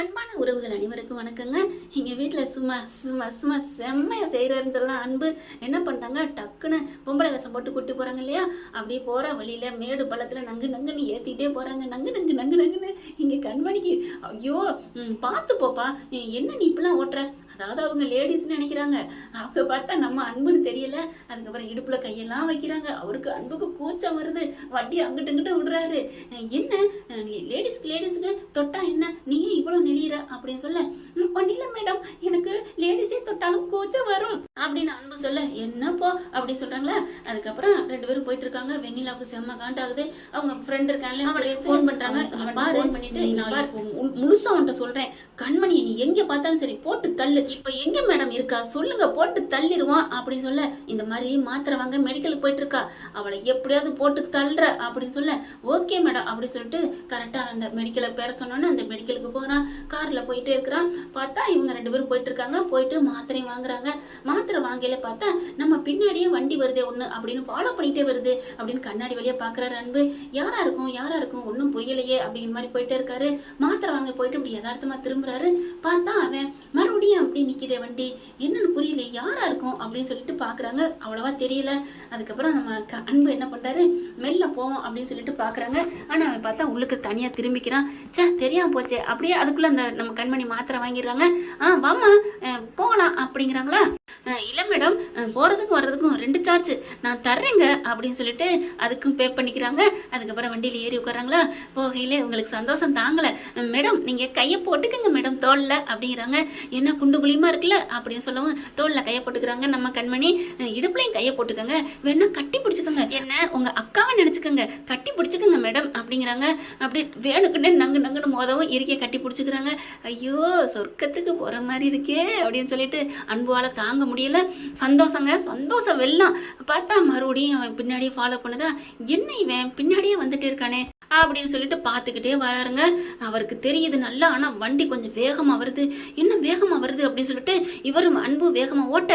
அன்பான உறவுகள் அனைவருக்கும் வணக்கங்க. எங்கள் வீட்டில் சும்மா சும்மா சும்மா செம்மையாக செய்கிறாருன்னு சொல்லலாம். அன்பு என்ன பண்ணுறாங்க டக்குன்னு பொம்பளை வேஷம் போட்டு கூட்டு போகிறாங்க இல்லையா? அப்படியே போகிற வழியில் மேடு பள்ளத்தில் நங்கு நங்குன்னு ஏற்றிட்டே போகிறாங்க நங்கு நங்கு நங்கு நங்குன்னு இங்கே கண்மணிக்கு ஐயோ பார்த்து போப்பா. என்ன நீ இப்படிலாம் ஓட்டுற? அதாவது அவங்க லேடிஸ்ன்னு நினைக்கிறாங்க. அவங்க பார்த்தா நம்ம அன்புன்னு தெரியல. அதுக்கப்புறம் இடுப்பில் கையெல்லாம் வைக்கிறாங்க. அவருக்கு அன்புக்கு கூச்சம் வருது. வட்டி அங்கிட்டு இங்கிட்ட விடுறாரு. என்ன? லேடிஸ்க்கு லேடிஸுக்கு தொட்டா என்ன? நீயே இவ்வளோ நெளியிற அப்படின்னு சொல்ல ஒன்றும் இல்லை மேடம் எனக்கு லேடிஸே தொட்டாலும் கூச்சம் வரும். அப்படின்னு அன்பு சொல்ல என்னப்போ? அப்படி சொல்றாங்களா? அதுக்கப்புறம் ரெண்டு பேரும் போயிட்டு இருக்காங்க வெண்ணிலாவுக்கு செம்ம காண்டாகுது. அவங்க ஃப்ரெண்ட் இருக்காங்களே ஃபோன் பண்றாங்க. இங்க பாரு ஃபோன் பண்ணிட்டு நான் இப்போ மு- முழுசா அவன்கிட்ட சொல்றேன். கண்மணி நீ எங்க பார்த்தாலும் சரி போட்டு தள்ளு. இப்ப எங்க மேடம் இருக்கா? சொல்லுங்க போட்டு தள்ளிடுவான். அப்படின்னு சொல்ல இந்த மாதிரி மாத்திரை வாங்க மெடிக்கலுக்கு போயிட்டு இருக்கா அவளை எப்படியாவது போட்டு தள்ளுற. அப்படின்னு சொல்ல ஓகே மேடம். அப்படின்னு சொல்லிட்டு கரெக்டாக அந்த மெடிக்கலை பேர சொன்னோன்னே அந்த மெடிக்கலுக்கு போகிறான் காரில் போயிட்டே இருக்கிறான். பார்த்தா இவங்க ரெண்டு பேரும் போயிட்டு இருக்காங்க போயிட்டு மாத்திரையும் வாங்குறாங்க. மாத்திரை வாங்கல பார்த்தா நம்ம பின்னாடியே வண்டி வருதே ஒன்று அப்படின்னு ஃபாலோ பண்ணிட்டே வருது அப்படின்னு கண்ணாடி வழியாக பார்க்குறாரு அன்பு. யாரா இருக்கும்? யாரா இருக்கும்? ஒன்றும் புரியலையே அப்படிங்கிற மாதிரி போயிட்டே இருக்காரு. மாத்திரை வாங்க போயிட்டு இப்படி யதார்த்தமாக திரும்புறாரு. பார்த்தா அவன் மறுபடியும் அப்படி நிற்கிதே வண்டி. என்னன்னு புரியல யாரா இருக்கும்? அப்படின்னு சொல்லிட்டு பார்க்குறாங்க அவ்வளவா தெரியல. அதுக்கப்புறம் நம்ம அன்பு என்ன பண்ணுறாரு மெல்ல போவோம் அப்படின்னு சொல்லிட்டு பார்க்குறாங்க ஆனால் அவன் பார்த்தா உள்ளுக்கு தனியாக திரும்பிக்கிறான். ச்சே தெரியாம போச்சே. அப்படியே அதுக்குள்ளே அந்த நம்ம கண்மணி மாத்திரை வாங்கிடுறாங்க. ஆ வாமா போகலாம் அப்படிங்கிறாங்களா? இல்லை மேடம் போகிறதுக்கும் வர்றதுக்கும் ரெண்டு சார்ஜ் நான் தர்றேங்க அப்படின்னு சொல்லிட்டு அதுக்கும் பே பண்ணிக்கிறாங்க. அதுக்கப்புறம் வண்டியில் ஏறி உட்காராங்களா போகையிலே உங்களுக்கு சந்தோஷம் தாங்கலை. மேடம் நீங்கள் கையை போட்டுக்கங்க மேடம் தோளில் அப்படிங்கிறாங்க. என்ன குண்டு குழியுமா இருக்குல்ல அப்படின்னு சொல்லவும் தோளில் கையை போட்டுக்கிறாங்க நம்ம கண்மணி. இடுப்புலையும் கையை போட்டுக்கோங்க. வேணா கட்டி பிடிச்சிக்கோங்க. என்ன உங்கள் அக்காவை நினச்சிக்கோங்க. கட்டி பிடிச்சிக்கோங்க மேடம் அப்படிங்கிறாங்க. அப்படி வேணுக்குன்னே நங்கு நங்குன்னு மோதவும் இறுக்கிய கட்டி பிடிச்சிக்கிறாங்க. ஐயோ சொர்க்கத்துக்கு போகிற மாதிரி இருக்கே அப்படின்னு சொல்லிட்டு அன்புவால் தாங்க முடியல. சந்தோஷங்க. சந்தோஷம் வெள்ளம் பார்த்தா மறுபடியும் அவன் பின்னாடியே ஃபாலோ பண்ணுதா? என்ன இவன்? பின்னாடியே வந்துட்டு இருக்கானே. அப்படின்னு சொல்லிட்டு பார்த்துக்கிட்டே வராருங்க. அவருக்கு தெரியுது நல்லா ஆனால் வண்டி கொஞ்சம் வேகமாக வருது. என்ன வேகமாக வருது அப்படின்னு சொல்லிட்டு இவரும் அன்பு வேகமாக ஓட்ட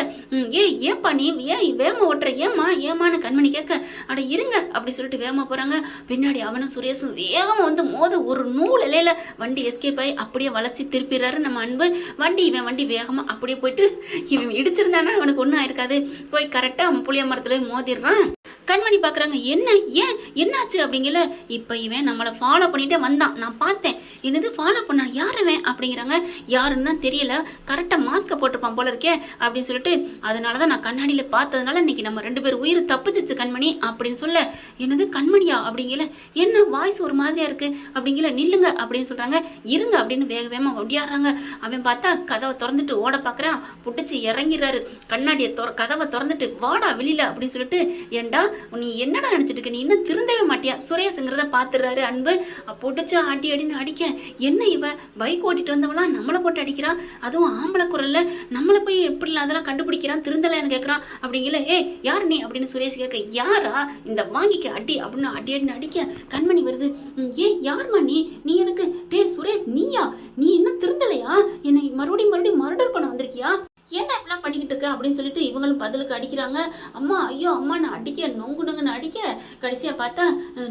ஏ ஏய் ஏப்பா நீ ஏன் வேகமாக ஓட்டுற ஏம்மா ஏமான்னு கண்மணி கேட்க அட இருங்க அப்படி சொல்லிட்டு வேகமாக போகிறாங்க பின்னாடி அவனும் சுரேஷும் வேகமாக வந்து மோத ஒரு நூல் இலையில வண்டி எஸ்கேப் ஆகி அப்படியே வளைச்சி திருப்பிடுறாரு நம்ம அன்பு. வண்டி இவன் வண்டி வேகமாக அப்படியே போயிட்டு இவன் இடிச்சிருந்தானா? அவனுக்கு ஒன்றும் ஆயிருக்காது. போய் கரெக்டாக அவன் புளிய மரத்துல மோதிடுறான். கண்மணி பார்க்குறாங்க என்ன ஏன் என்னாச்சு? அப்படிங்கல இப்போ இவன் நம்மளை ஃபாலோ பண்ணிகிட்டே வந்தான். நான் பார்த்தேன். என்னது ஃபாலோ பண்ணான் யார் இவன்? அப்படிங்கிறாங்க. யாருன்னு தான் தெரியல கரெக்டாக மாஸ்க்கை போட்டிருப்பான் போல இருக்கே அப்படின்னு சொல்லிட்டு அதனால தான் நான் கண்ணாடியில் பார்த்ததுனால இன்னைக்கு நம்ம ரெண்டு பேர் உயிர் தப்பிச்சிச்சு கண்மணி அப்படின்னு சொல்ல. என்னது கண்மணியா? அப்படிங்கல. என்ன வாய்ஸ் ஒரு மாதிரியா இருக்கு? அப்படிங்கல. நில்லுங்க அப்படின்னு சொல்றாங்க. இருங்க அப்படின்னு வேக வேகமாக ஒடியாடுறாங்க. அவன் பார்த்தா கதவை திறந்துட்டு ஓட பார்க்குறான் புடிச்சு இறங்கிடுறாரு. கண்ணாடியை திற கதவை திறந்துட்டு வாடா வெளியில அப்படின்னு சொல்லிட்டு ஏண்டா நீ என்னடா நினச்சிட்டு இருக்க? நீ இன்னும் திருந்தவே மாட்டியா? சுரேஷுங்கிறத பார்த்துடுறாரு அன்பு. புடிச்சு ஆட்டி அடின்னு அடிக்க. என்ன இவ? பைக் ஓட்டிட்டு வந்தவளாம் நம்மளை போட்டு அடிக்கிறான் அதுவும் ஆம்பளை குரல்ல. நம்மளை போய் எப்படி அதெல்லாம் கண்டுபிடிக்கிறான்? திருந்தலைன்னு கேட்குறான் அப்படிங்கல ஏ யார் நீ? அப்படின்னு சுரேஷ் கேட்க யாரா? இந்த வாங்கிக்க அடி அப்படின்னு அடி அடின்னு அடிக்க கண்மணி வருது. ஏ ஏய் யார்மா நீ? நீ எதுக்கு? டேய் சுரேஷ் நீயா? நீ இன்னும் திருந்தலையா? என்னை மறுபடியும் மறுபடியும் மர்டர் பண்ண வந்திருக்கியா? ஏன்டா இப்படிலாம் பண்ணிக்கிட்டு இருக்க? அப்படின்னு சொல்லிட்டு இவங்களும் பதிலுக்கு அடிக்கிறாங்க. அம்மா ஐயோ அம்மா நான் அடிக்க நொங்கு நொங்குன்னு அடிக்க கடைசியாக பார்த்தா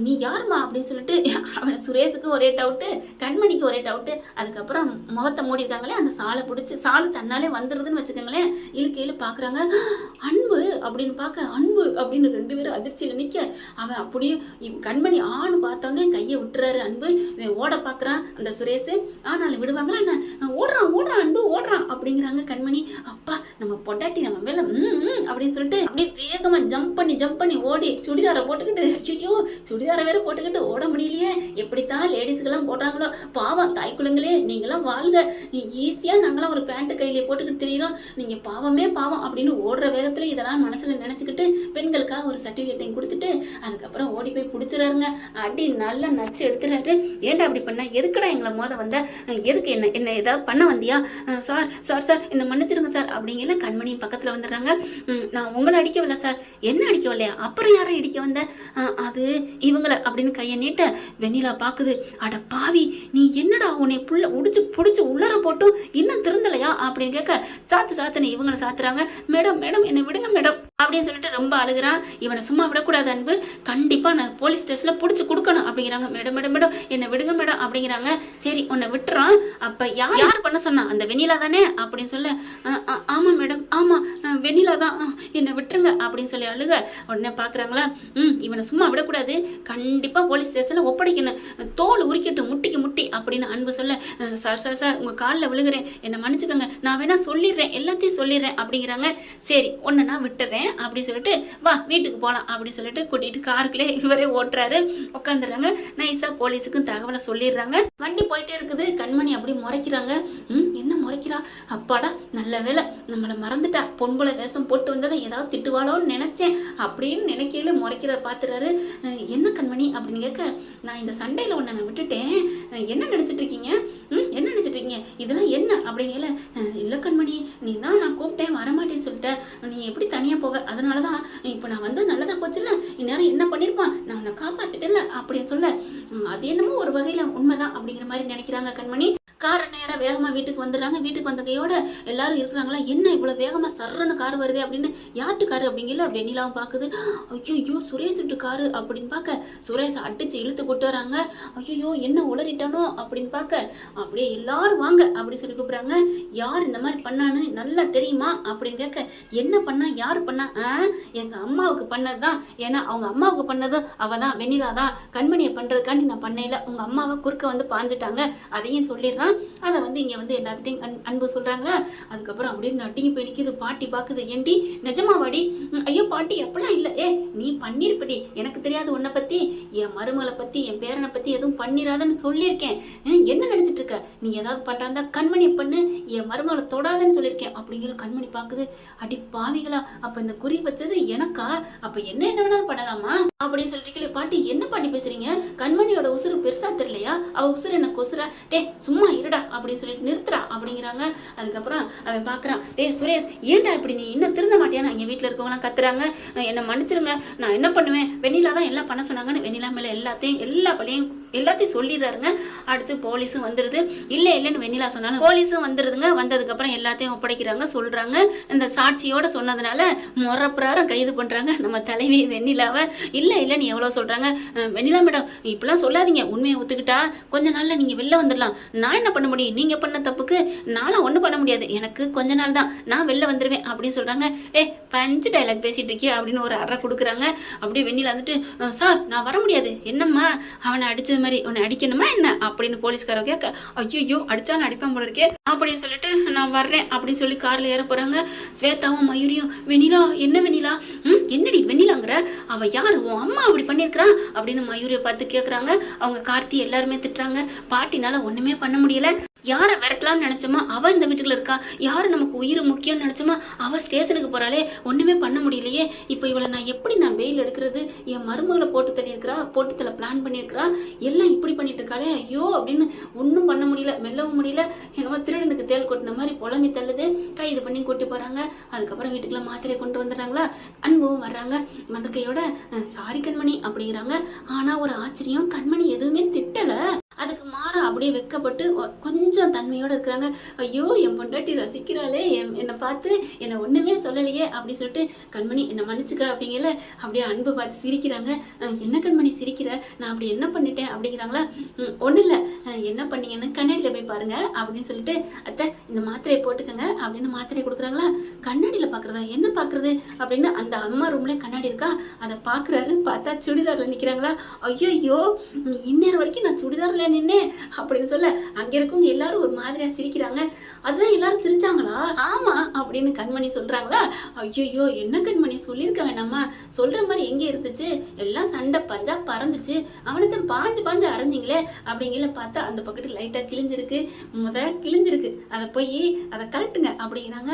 நீ யாரும்மா? அப்படின்னு சொல்லிட்டு அவன் சுரேஷுக்கு ஒரே டவுட்டு கண்மணிக்கு ஒரே டவுட்டு அதுக்கப்புறம் முகத்தை மூடி இருக்காங்களே அந்த சாலை பிடிச்சி சாலை தன்னாலே வந்துடுதுன்னு வச்சுக்கோங்களேன். இழுக்க இழு பார்க்குறாங்க. அன்பு! அப்படின்னு பார்க்க அன்பு! அப்படின்னு ரெண்டு பேரும் அதிர்ச்சியில் நிற்க அவன் அப்படியே இவ் கண்மணி ஆண் பார்த்தோன்னே கையை விட்டுறாரு அன்பு. இவன் ஓட பார்க்குறான் அந்த சுரேஷ். ஆனாலும் விடுவாங்களா என்ன? ஓடுறான் ஓடுறான் அன்பு ஓடுறான்! அப்படிங்கிறாங்க கண்மணி. நம்ம பொட்டாட்டி நம்ம மேல ம் அப்படின்னு சொல்லிட்டு அப்படியே வேகமா ஜம்ப் பண்ணி ஜம்ப் பண்ணி ஓடி சுடிதாரை போட்டுக்கிட்டு ஐயோ சுடிதாரை வேற போட்டுக்கிட்டு ஓட முடியலையே. எப்படித்தான் லேடிஸ்க்கெல்லாம் போடுறாங்களோ பாவம் தாய் குழந்தைகளே நீங்களாம் வாழ்க. நீ ஈஸியா நாங்களாம் ஒரு பேண்ட் கையிலே போட்டுக்கிட்டு தெரியுறோம். நீங்க பாவமே பாவம் அப்படின்னு ஓடுற வேகத்துல இதெல்லாம் மனசுல நினைச்சுக்கிட்டு பெண்களுக்காக ஒரு சர்டிபிகேட்டையும் கொடுத்துட்டு அதுக்கப்புறம் ஓடி போய் பிடிச்சிடாருங்க அடி நல்லா நச்சு எடுத்துறாரு ஏன்டா அப்படி பண்ண? எதுக்குடா எங்களை மோத வந்த? எதுக்கு என்ன என்ன ஏதாவது பண்ண வந்தியா? சார் சார் சார் என்னை மன்னிச்சிருங்க சார் அப்படிங்கிற கண்மணி பக்கத்தில் வந்துடுறாங்க? நான் உங்களை அடிக்கவில்லை சார் என்ன அடிக்கவில்லையா? அப்புறம் யாரை இடிக்க வந்த? அது இவங்களை அப்படின்னு கையை நீட்ட வெண்ணிலா பார்க்குது அட பாவி நீ என்னடா உன்னை புள்ள உடிச்சு பிடிச்சி உள்ளர போட்டும் இன்னும் திருந்தலையா? அப்படின்னு கேட்க சாத்து சாத்துன்னு இவங்களை சாத்துறாங்க. மேடம் மேடம் என்னை விடுங்க மேடம். அப்படின்னு சொல்லிட்டு ரொம்ப அழுகுறான் இவனை சும்மா விடக்கூடாது அன்பு. கண்டிப்பா நான் போலீஸ் ஸ்டேஷன்ல புடிச்சு கொடுக்கணும் அப்படிங்கிறாங்க. மேடம் மேடம் மேடம் என்னை விடுங்க மேடம் அப்படிங்கிறாங்க. சரி உன்னை விட்டுறான். அப்ப யார் யார்? பண்ண சொன்னா? அந்த வெண்ணிலா தானே அப்படின்னு சொல்ல "ஆ, ஆ, ஆமா மேடம் ஆமா. வெண்ணிலா தான் ஆ, என்னை விட்டுருங்க அப்படின்னு சொல்லி அழுக. உடனே பார்க்குறாங்களா ம் இவனை சும்மா விடக்கூடாது. கண்டிப்பாக போலீஸ் ஸ்டேஷனில் ஒப்படைக்கணும். தோல் உரிக்கட்டும் முட்டிக்கு முட்டி அப்படின்னு அன்பு சொல்ல சார் சார் சார் உங்கள் காலில் விழுகிறேன். என்னை மன்னிச்சுக்கோங்க. நான் வேணால் சொல்லிடுறேன். எல்லாத்தையும் சொல்லிடுறேன் அப்படிங்கிறாங்க. சரி உன்னை நான் விட்டுறேன் அப்படின்னு சொல்லிட்டு வா வீட்டுக்கு போகலாம் அப்படின்னு சொல்லிட்டு கூட்டிகிட்டு காருக்குள்ளே இவரே ஓட்டுறாரு. உட்காந்துடுறாங்க நைஸாக போலீஸுக்கும் தகவலை சொல்லிடுறாங்க. வண்டி போயிட்டே இருக்குது. கண்மணி அப்படி முறைக்கிறாங்க. ம் என்ன முறைக்கிறா? அப்பாடா நல்ல வேலை நம்மளை மறந்துட்டா பொன்புல வேஷம் போட்டு வந்ததை ஏதாவது திட்டுவாளோன்னு நினைச்சேன். அப்படின்னு நினைக்கையில முறைக்கிறத பார்த்துறாரு. என்ன கண்மணி? அப்படின்னு கேட்க நான் இந்த சண்டையில் ஒன்று நான் விட்டுட்டேன். என்ன நினச்சிட்டு இருக்கீங்க? ம் என்ன நினச்சிட்டு இருக்கீங்க? இதெல்லாம் என்ன? அப்படிங்கல இல்லை கண்மணி நீ தான் நான் கூப்பிட்டேன் வரமாட்டேன்னு சொல்லிட்டேன் நீ எப்படி தனியாக போவ? அதனால தான் இப்போ நான் வந்து நல்லதாக போச்சுல்ல. இந்நேரம் என்ன பண்ணியிருப்பான் நான் உன்னை காப்பாத்திட்டேன்ல அப்படின்னு சொல்ல அது என்னமோ ஒரு வகையில் உண்மைதான் அப்படிங்கிற மாதிரி நினைக்கிறாங்க கண்மணி. காரை நேராக வேகமாக வீட்டுக்கு வந்துடுறாங்க. வீட்டுக்கு வந்த கையோட எல்லாரும் இருக்கிறாங்களா? என்ன இவ்வளோ வேகமாக சர்றன்னு கார் வருதே அப்படின்னு யார்ட்டு காரு அப்படிங்கல வெண்ணிலாவும் பார்க்குது ஐயோ சுரேஷ் விட்டு காரு அப்படின்னு பார்க்க சுரேஷ் அடிச்சு இழுத்து கொண்டு வராங்க. ஐயோ என்ன உளறிட்டானோ அப்படின்னு பார்க்க அப்படியே எல்லாரும் வாங்க அப்படி சொல்லி கூப்பிட்றாங்க. யார் இந்த மாதிரி பண்ணான்னு நல்லா தெரியுமா அப்படின்னு கேட்க என்ன பண்ணா? யார் பண்ணா? ஆ எங்கள் அம்மாவுக்கு பண்ணது தான் ஏன்னா அவங்க அம்மாவுக்கு பண்ணதும் அவ தான் வெண்ணிலா தான் கண்மணியை பண்ணுறதுக்காண்டி நான் பண்ணையில. உங்கள் அம்மாவை குறுக்க வந்து பாஞ்சிட்டாங்க. அதையும் சொல்லிடுறான் அதை வந்து இங்கே வந்து எல்லாத்துட்டையும் அன்- அன்பு சொல்கிறாங்களா அதுக்கப்புறம் அப்படியே நட்டிங்க போய் நிற்கிது பாட்டி பார்க்குது ஏண்டி நிஜமாவாடி வாடி? ஐயோ பாட்டி எப்பெல்லாம் இல்லை. ஏ நீ பண்ணிருப்படி. எனக்கு தெரியாது உன்னை பற்றி என் மருமகளை பற்றி என் பேரனை பற்றி எதுவும் பண்ணிடாதன்னு சொல்லியிருக்கேன். என்ன நினச்சிட்டு இருக்க? நீ ஏதாவது பண்றாந்தா கண்மணி பண்ணு. என் மருமகளை தொடாதன்னு சொல்லியிருக்கேன். அப்படிங்கிற கண்மணி பார்க்குது அடி பாவிகளா அப்போ இந்த குறி வச்சது எனக்கா? அப்போ என்ன என்ன வேணாலும் பண்ணலாமா? அப்படின்னு சொல்லிட்டு பாட்டி என்ன பாட்டி பேசுறீங்க? கண்மணியோட உசுறு பெருசா தெரியலையா? அவ உசுறு என்ன கொசுரா டே சும்மா இருடா அப்படின்னு சொல்லிட்டு நிறுத்துறா அப்படிங்கிறாங்க. அதுக்கப்புறம் அவன் பார்க்குறான் டே சுரேஷ் ஏன்டா இப்படி நீ இன்னும் திருந்த மாட்டியான்னு எங்கள் வீட்டில் இருக்கவங்களாம் கத்துறாங்க. என்னை மன்னிச்சிருங்க நான் என்ன பண்ணுவேன்? வெண்ணிலா தான் எல்லாம் பண்ண சொன்னாங்கன்னு வெண்ணிலா மேலே எல்லாத்தையும் எல்லா பழையும் எல்லாத்தையும் சொல்லிடுறாருங்க. அடுத்து போலீஸும் வந்துடுது இல்லை இல்லைன்னு வெண்ணிலா சொன்னாலும் போலீஸும் வந்துடுதுங்க வந்ததுக்கப்புறம் எல்லாத்தையும் ஒப்படைக்கிறாங்க சொல்கிறாங்க இந்த சாட்சியோட சொன்னதுனால முறப்பிராரம் கைது பண்ணுறாங்க நம்ம தலைவி வெண்ணிலாவை. இல்லை இல்லைன்னு எவ்வளோ சொல்கிறாங்க வெண்ணிலா மேடம் இப்படிலாம் சொல்லாதீங்க. உண்மையை ஒத்துக்கிட்டா கொஞ்ச நாளில் நீங்கள் வெளில வந்துடலாம். நான் என்ன பண்ண முடியும்? நீங்க பண்ண தப்புக்கு நானும் ஒன்றும் பண்ண முடியாது. எனக்கு கொஞ்ச நாள் தான். நான் வெளில வந்துடுவேன் அப்படின்னு சொல்றாங்க. ஏ பஞ்சு டைலாக் பேசிட்டு இருக்கியா? அப்படின்னு ஒரு அறை கொடுக்குறாங்க. அப்படியே வெண்ணிலா வந்துட்டு சார் நான் வர முடியாது. என்னம்மா? அவனை அடிச்சது மாதிரி உன்னை அடிக்கணுமா என்ன? அப்படின்னு போலீஸ்கார கேட்க ஐயோ அடிச்சாலும் அடிப்பான் போல இருக்கே. அப்படின்னு சொல்லிட்டு நான் வர்றேன். அப்படின்னு சொல்லி கார்ல ஏற போறாங்க. ஸ்வேதாவும் மயூரியும் வெண்ணிலா என்ன வெண்ணிலா? ம் என்னடி வெண்ணிலாங்கிற? அவ யார்? உன் அம்மா அப்படி பண்ணியிருக்கிறா? அப்படின்னு மயூரியை பார்த்து கேட்குறாங்க அவங்க கார்த்தி எல்லாருமே திட்டுறாங்க. பாட்டினால ஒண்ணுமே பண்ண முடியல யாரை விரட்டலாம்னு நினைச்சோமா அவ இந்த வீட்டுல இருக்கா? யாரு நமக்கு உயிர் முக்கியம்னு நினைச்சோமா அவ ஸ்டேஷனுக்கு போறாளே ஒண்ணுமே பண்ண முடியலையே. இப்போ இவளை நான் எப்படி நான் வெயில் எடுக்கிறது? என் மருமகளை போட்டு தள்ளியிருக்கிறா போட்டு தள்ள பிளான் பண்ணியிருக்கிறா? எல்லாம் இப்படி பண்ணிட்டு இருக்காளே ஐயோ அப்படின்னு ஒன்றும் பண்ண முடியல மெல்லவும் முடியல. என்னமோ திருடனுக்கு தேள் கொட்டின மாதிரி புலம்பி தள்ளுது. கைது பண்ணி கூட்டி போறாங்க. அதுக்கப்புறம் வீட்டுக்குள்ள மாத்திரையை கொண்டு வந்துடுறாங்களா? அன்பும் வர்றாங்க. மதுக்கையோட சாரி கண்மணி அப்படிங்கிறாங்க. ஆனா ஒரு ஆச்சரியம் கண்மணி எதுவுமே திட்டல அப்படியே வெக்கப்பட்டு ஒ- கொஞ்சம் தன்மையோட இருக்கிறாங்க ஐயோ என் பொண்டாட்டி ரசிக்கிறாளே என் என்னை பார்த்து என்னை ஒன்றுமே சொல்லலையே அப்படின்னு சொல்லிட்டு கண்மணி என்னை மன்னிச்சுக்க அப்படிங்கல அப்படியே அன்பு பார்த்து சிரிக்கிறாங்க. என்ன கண்மணி சிரிக்கிற? நான் அப்படி என்ன பண்ணிட்டேன்? அப்படிங்கிறாங்களா. "ம், இல்லை என்ன பண்ணீங்கன்னு கண்ணாடியில் போய் பாருங்க அப்படின்னு சொல்லிட்டு அத்தை இந்த மாத்திரையை போட்டுக்கங்க அப்படின்னு மாத்திரையை கொடுக்குறாங்களா. கண்ணாடியில் பார்க்குறதா என்ன பார்க்குறது அப்படின்னு அந்த அம்மா ரூம்ல கண்ணாடி இருக்கா. அதை பார்க்குறாரு பார்த்தா சுடிதாரில் நிற்கிறாங்களா ஐயோ இந்நேரம் வரைக்கும் நான் சுடிதாரில் நின்னேன் அப்படின்னு சொல்ல அங்கே இருக்கவங்க எல்லாரும் ஒரு மாதிரியா சிரிக்கிறாங்க. அதுதான் எல்லாரும் சிரிச்சாங்களா? ஆமா அப்படின்னு கண்மணி சொல்றாங்களா? ஐயோ என்ன கண்மணி சொல்லியிருக்க வேணாமா சொல்ற மாதிரி எங்க இருந்துச்சு? எல்லாம் சண்டை பஞ்சா பறந்துச்சு. அவனுக்கு பாஞ்சு பாஞ்சு அரைஞ்சிங்களே அப்படிங்கிற பார்த்தா அந்த பக்கத்து லைட்டா கிழிஞ்சிருக்கு. முத கிழிஞ்சிருக்கு. அதை போய் அதை கலட்டுங்க அப்படிங்கிறாங்க.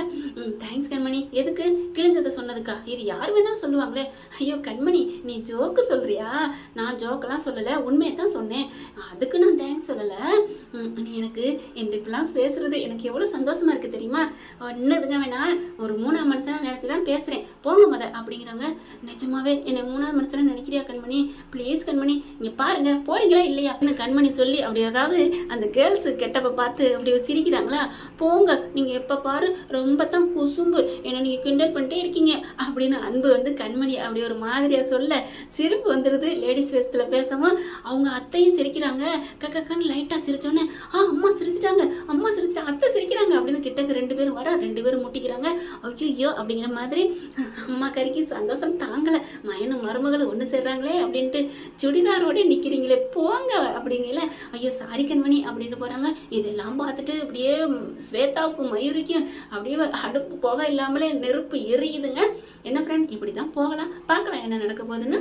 தேங்க்ஸ் கண்மணி. எதுக்கு? கிழிஞ்சதை சொன்னதுக்கா? இது யார் வேணாலும் சொல்லுவாங்களே. ஐயோ கண்மணி நீ ஜோக்கு சொல்றியா? நான் ஜோக்கெல்லாம் சொல்லலை உண்மையை தான் சொன்னேன். அதுக்கு நான் தேங்க்ஸ் சொல்லலை. நீ எனக்கு என் இப்படிலாம் பேசுறது எனக்கு எவ்வளோ சந்தோஷமா இருக்கு தெரியுமா? என்னதுங்க வேணா. ஒரு மூணாவது மனுஷனா நினச்சி தான் பேசுகிறேன் போங்க மத அப்படிங்கிறாங்க. நிஜமாவே என்னை மூணாவது மனுஷனா நினைக்கிறியா கண்மணி? ப்ளீஸ் கண்மணி இங்கே பாருங்க. போறீங்களா இல்லையா? அப்படின்னு கண்மணி சொல்லி அப்படி அதாவது அந்த கேர்ள்ஸ் கெட்டப்ப பார்த்து அப்படி சிரிக்கிறாங்களா? போங்க நீங்கள் எப்போ பாரு ரொம்ப தான் குசும்பு. என்னை நீங்கள் கிண்டல் பண்ணிட்டே இருக்கீங்க. அப்படின்னு அன்பு வந்து கண்மணி அப்படி ஒரு மாதிரியாக சொல்ல சிரிப்பு வந்துடுது லேடிஸ் வேஸ்த்தில் பேசவும் அவங்க அத்தையும் சிரிக்கிறாங்க. கக்கன்னு லைட்டாக சிரிச்சோன்னே ஆ அம்மா சிரிச்சிட்டாங்க அம்மா சிரிச்சிட்டாங்க அத்தை சிரிக்கிறாங்க அப்படின்னு கிட்டக்கு ரெண்டு பேரும் வர ரெண்டு பேரும் முட்டிக்கிறாங்க. ஐயோ அப்படிங்கிற மாதிரி அம்மா கறிக்கு சந்தோஷம் தாங்கலை. மயனும் மருமகளும் ஒன்று சேர்றாங்களே அப்படின்ட்டு சுடிதாரோடே நிற்கிறீங்களே போங்க அப்படிங்கல. ஐயோ சாரி கண்மணி அப்படின்னு போகிறாங்க இதெல்லாம் பார்த்துட்டு அப்படியே ஸ்வேதாவுக்கும் மயூரிக்கும் அப்படியே அடுப்பு போக இல்லாமலே நெருப்பு எரியுதுங்க. என்ன ஃப்ரெண்ட் இப்படி தான் போகலாம். பார்க்கலாம் என்ன நடக்க போகுதுன்னு.